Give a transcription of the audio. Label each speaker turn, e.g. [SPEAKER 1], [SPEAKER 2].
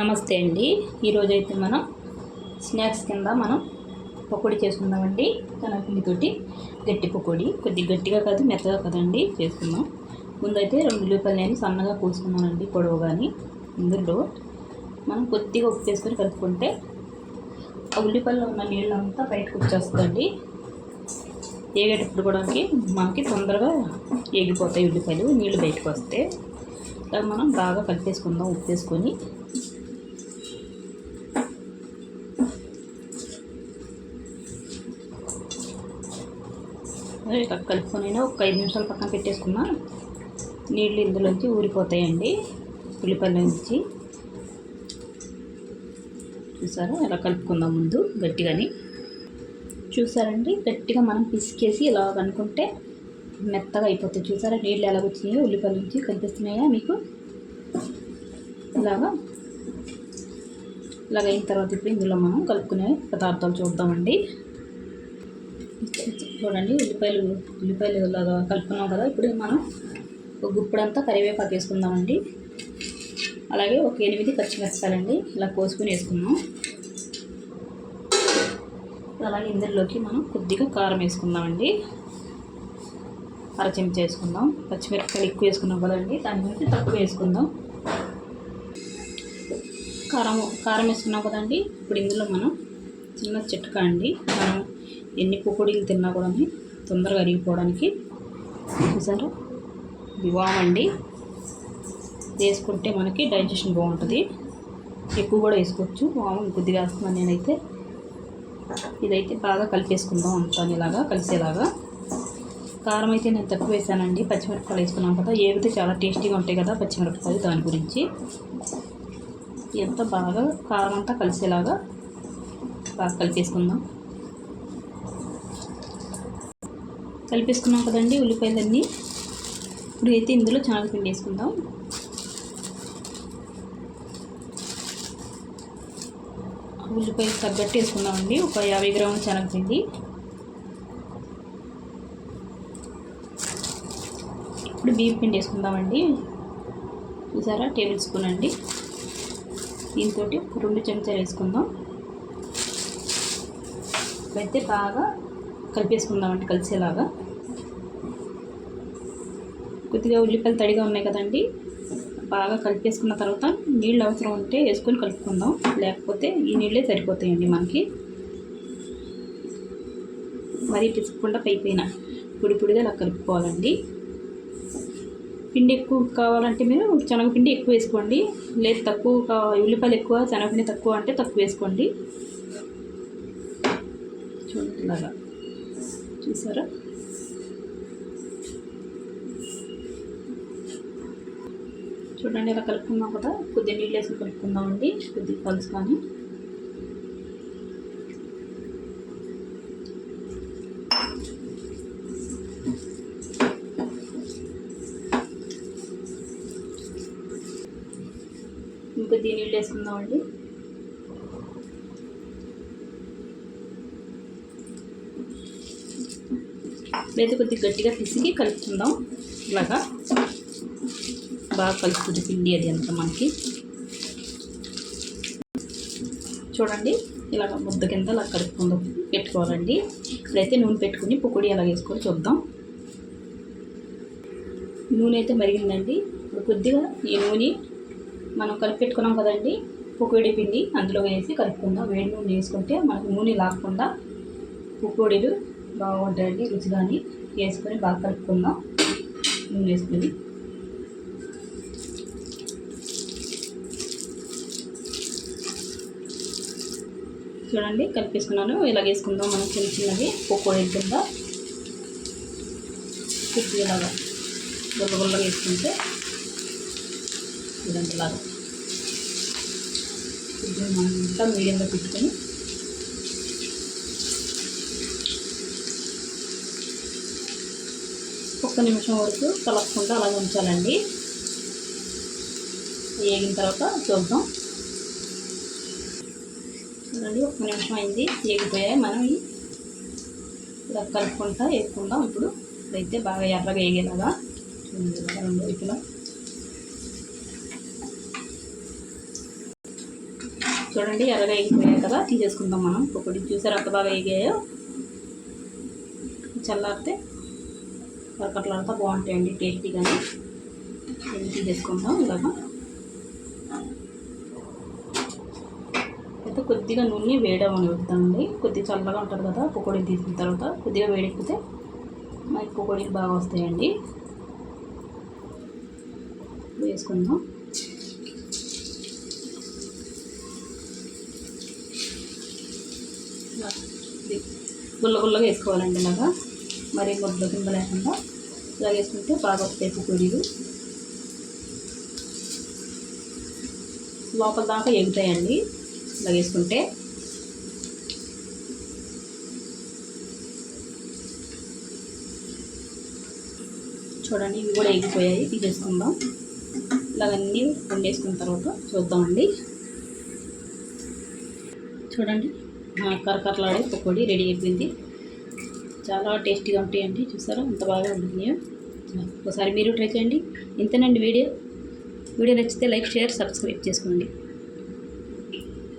[SPEAKER 1] నమస్తే అండి. ఈరోజు అయితే మనం స్నాక్స్ కింద మనం పకోడీ చేసుకుందామండి. శనగపిండితోటి గట్టి పకోడీ. కొద్దిగా గట్టిగా కాదు మెత్తగా కదండి. చేసుకుందాం. ముందైతే రెండు ఉల్లిపాయలు నేను సన్నగా కోసుకున్నానండి పొడవు కానీ ఇందులో మనం కొద్దిగా ఉప్పు వేసుకొని కలుపుకుంటే ఆ ఉల్లిపాయలో ఉన్న నీళ్ళు అంతా బయటకు వచ్చేస్తుందండి. ఏగేటప్పుడు కూడా మనకి తొందరగా ఏగిపోతాయి ఉల్లిపాయలు నీళ్ళు బయటకు వస్తే. మనం బాగా కలిపేసుకుందాం ఉప్పు వేసుకొని. ఇలా కలుపుకొని ఒక ఐదు నిమిషాలు పక్కన పెట్టేసుకున్నా. నీళ్ళు ఇందులోంచి ఊరిపోతాయండి. ఉల్లిపాయల నుంచి. చూసారా? ఇలా కలుపుకుందాం ముందు గట్టిగాని. చూసారండి? గట్టిగా మనం పిసికేసి ఇలా అనుకుంటే మెత్తగా అయిపోతాయి. చూసారా? నీళ్ళు ఎలా వచ్చినాయో ఉల్లిపాయల నుంచి కనిపిస్తున్నాయా మీకు? ఇలాగా. ఇలాగ అయిన తర్వాత ఇప్పుడు ఇందులో మనం కలుపుకునే పదార్థాలు చూద్దామండి. చూడండి ఉల్లిపాయలు ఉల్లిపాయలు ఇలాగా కలుపుకున్నాం కదా ఇప్పుడు మనం ఒక గుప్పుడంతా కరివేపాకు వేసుకుందామండి. అలాగే ఒక ఎనిమిది పచ్చిమిరపకాయలండి ఇలా కోసుకుని వేసుకున్నాం అలాగే ఇందులోకి మనం కొద్దిగా కారం వేసుకుందామండి. అర చెంచా వేసుకుందాం. పచ్చిమిరపకాయలు ఎక్కువ వేసుకున్నాం కదండి దాని గురించి తక్కువ వేసుకుందాం. కారం కారం వేసుకున్నాం కదండి ఇప్పుడు ఇందులో మనం చిన్న చిట్కా అండి. మనం ఎన్ని పకోడీలు తిన్నా కూడా తొందరగా అరిగిపోవడానికి చూసారు? ఇది అండి. వేసుకుంటే మనకి డైజెషన్ బాగుంటుంది. ఎక్కువ కూడా వేసుకోవచ్చు. వాము కొద్దిగా వేస్తున్నాను నేనైతే. ఇదైతే బాగా కలిపేసుకుందాం అంతా ఇలాగా కలిసేలాగా. కారం అయితే నేను తక్కువ వేసానండి. పచ్చిమిరపకాయలు వేసుకున్నాం కదా ఏవితే చాలా టేస్టీగా ఉంటాయి కదా పచ్చిమిరపకాయలు దాని గురించి. ఎంత బాగా కారం అంతా కలిసేలాగా బాగా కలిపేసుకుందాం కలిపేసుకున్నాం కదండి ఉల్లిపాయలన్నీ. ఇప్పుడు అయితే ఇందులో పిండి వేసుకుందాం. ఉల్లిపాయలు తగ్గట్టు వేసుకుందామండి. ఒక యాభై గ్రాముల శనగపిండి. ఇప్పుడు బియ్యం పిండి వేసుకుందామండి. చూసారా? టేబుల్ స్పూన్ అండి. దీంతో రెండు చెంచాలు వేసుకుందాం. అయితే బాగా కలిపేసుకుందామండి కలిసేలాగా. కొద్దిగా ఉల్లిపాయలు తడిగా ఉన్నాయి కదండి బాగా కలిపేసుకున్న తర్వాత నీళ్ళు అవసరం ఉంటే వేసుకొని కలుపుకుందాం. లేకపోతే ఈ నీళ్ళే సరిపోతాయండి మనకి. మరీ పిసుకుండా పైపోయిన పొడి పొడిగా అలా కలుపుకోవాలండి. పిండి ఎక్కువ కావాలంటే మీరు శనగపిండి ఎక్కువ వేసుకోండి. లేదు తక్కువ ఉల్లిపాయలు ఎక్కువ శనగపిండి తక్కువ అంటే తక్కువ వేసుకోండి. ఇలాగా చూసారా? చూడండి ఇలా కలుపుకున్నాం కదా. కొద్దిగా నీళ్ళు వేసి కలుపుకుందామండి కొద్దిగా పలుసు కానీ. ఇంకొద్ది నీళ్ళు వేసుకుందామండి లేదా కొద్దిగా గట్టిగా పిసికి కలుపుకుందాం. ఇలాగా బాగా కలుపుతుంది పిండి అది అంతా మనకి. చూడండి ఇలాగ ముద్ద కింద అలా కలుపుకుందాం. పెట్టుకోవాలండి. ఇప్పుడైతే నూనె పెట్టుకుని పొకుడి అలా వేసుకొని చూద్దాం. నూనె అయితే మరిగిందండి. ఇప్పుడు కొద్దిగా ఈ నూనె మనం కలిపి పెట్టుకున్నాం కదండి పొకోడి పిండి అందులో వేసి కలుపుకుందాం. వేడి నూనె వేసుకుంటే మనకు నూనె లాక్కుండా పొకోడీలు బాగుంటాయండి రుచిగాని వేసుకొని బాగా కలుపుకుందాం. నూనె వేసుకొని. చూడండి కలిపేసుకున్నాను. ఇలా వేసుకుందాం. మనం చిన్న చిన్నవి పొకోడీ కింద కుట్టి ఇలాగా గుల్ల గుల్లగా వేసుకుంటే చూడండి ఇలాగా ఇది మనం ఇంకా మీడియంగా పెట్టుకొని ఒక్క నిమిషం వరకు కలపకుండా అలాగే ఉంచాలండి. వేగిన తర్వాత చూద్దాం. చూడండి ఒక్క నిమిషం అయింది. వేగిపోయాయి. మనం ఇలా కలుపుకుంటా వేసుకుందాం ఇప్పుడు ఇదైతే బాగా ఎర్రగా వేగేలాగా రెండు వైపులా చూడండి ఎర్రగా వేగిపోయాయి కదా తీసేసుకుందాం మనం. ఒకటి చూసారు అంత బాగా వేగాయో? చల్లారితే కరకట్లాడితే బాగుంటాయండి టేస్టీ కానీ తీసేసుకుందాం ఇలాగా. అయితే కొద్దిగా నూనె వేడమని పెడతామండి కొద్దిగా చల్లగా ఉంటుంది కదా పకోడీ తీసిన తర్వాత. కొద్దిగా వేడెక్కితే మనకి పకోడీలు బాగా వస్తాయండి. వేసుకుందాం. గుల్ల గుల్లగా వేసుకోవాలండి ఇలాగా. మరి గుడ్లు కింద లేకుండా. ఇలా వేసుకుంటే బాగా వస్తాయి పకోడీలు లోపల దాకా ఎగుతాయండి. ఇలా వేసుకుంటే చూడండి ఇవి కూడా ఎగిపోయాయి తీసేసుకుందాం. ఇలాగన్నీ వండేసుకున్న తర్వాత చూద్దామండి. చూడండి కరకరలాడే పకోడీ రెడీ అయిపోయింది. చాలా టేస్టీగా ఉంటాయండి. చూసారా? అంత బాగా ఉన్నాయో. ఒకసారి మీరు ట్రై చేయండి. ఇంతేనండి వీడియో. వీడియో నచ్చితే లైక్ షేర్ సబ్స్క్రైబ్ చేసుకోండి.